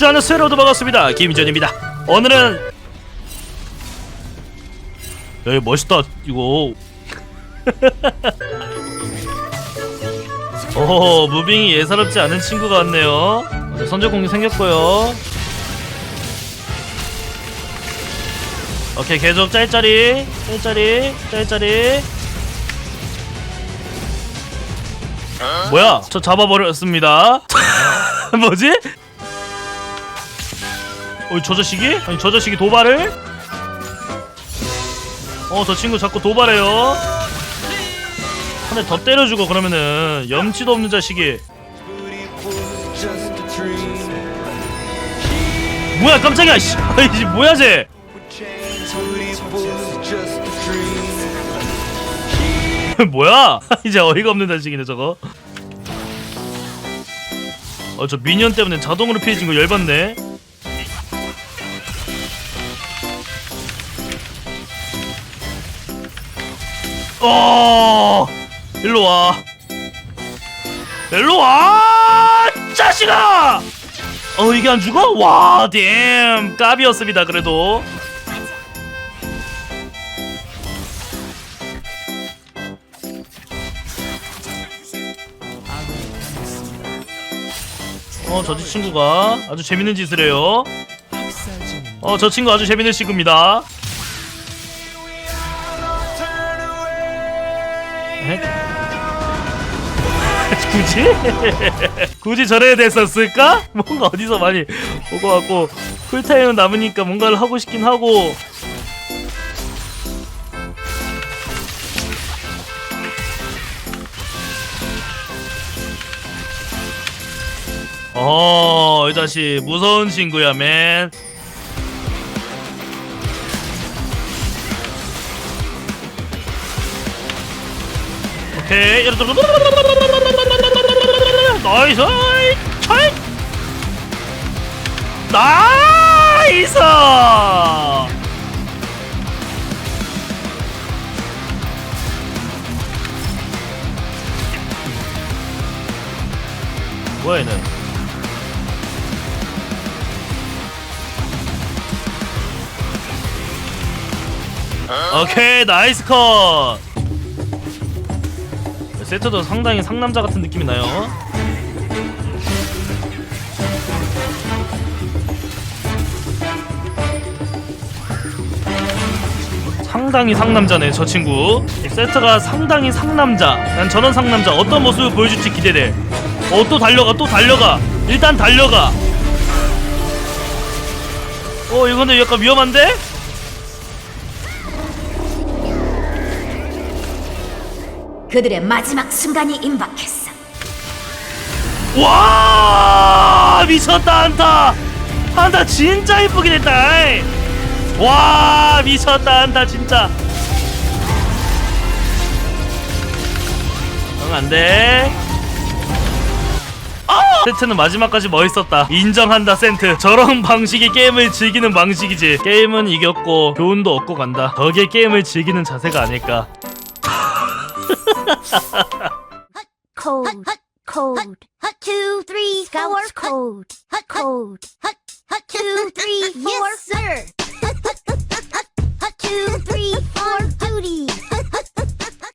여러분 반갑습니다. 김전입니다. 오늘은 여기 멋있다 이거. 오 무빙이 예사롭지 않은 친구가 왔네요. 자, 선제공이 생겼고요. 오케이 계속 짤짤이 짤짤이 짤짤이 뭐야? 저 잡아버렸습니다. 뭐지? 어, 저 자식이? 아니, 저 자식이 도발을? 어, 저 친구 자꾸 도발해요. 한 대 더 때려주고, 그러면은, 염치도 없는 자식이. 뭐야, 깜짝이야, 씨. 아이씨, 뭐야, 쟤. 뭐야? 이제 어이가 없는 자식이네, 저거. 어, 저 미니언 때문에 자동으로 피해진 거 열받네. 어, 일로 와. 일로 와, 자식아! 어, 이게 안 죽어? 와, 댐, 까비였습니다. 그래도. 어, 저 친구가 아주 재밌는 짓을 해요. 어, 저 친구 아주 재밌는 친구입니다. 굳이? 굳이 저래야 됐었을까? 뭔가 어디서 많이 보고 왔고 풀타임은 남으니까 뭔가를 하고 싶긴 하고 어, 이 자식 무서운 친구야, 맨. 오케이. 나이스. 찰. 나이스. 뭐야 얘는? 오케이 나이스 컷 세트도 상당히 상남자 같은 느낌이 나요. 상당히 상남자네 저 친구. 이 세트가 상당히 상남자. 난 저런 상남자. 어떤 모습을 보여줄지 기대돼. 어 또 달려가 또 달려가. 일단 달려가. 어 이거는 약간 위험한데? 그들의 마지막 순간이 임박했어. 와 미쳤다 한타. 한타 진짜 이쁘게 됐다. 와 미쳤다 한타 진짜. 응 안돼. 아! 세트는 마지막까지 멋있었다. 인정한다 센트. 저런 방식의 게임을 즐기는 방식이지. 게임은 이겼고 교훈도 얻고 간다. 저게 게임을 즐기는 자세가 아닐까 Hut cold. Cold. Two three four cold. Hut cold. Two three four. Yes sir. Two three four duty.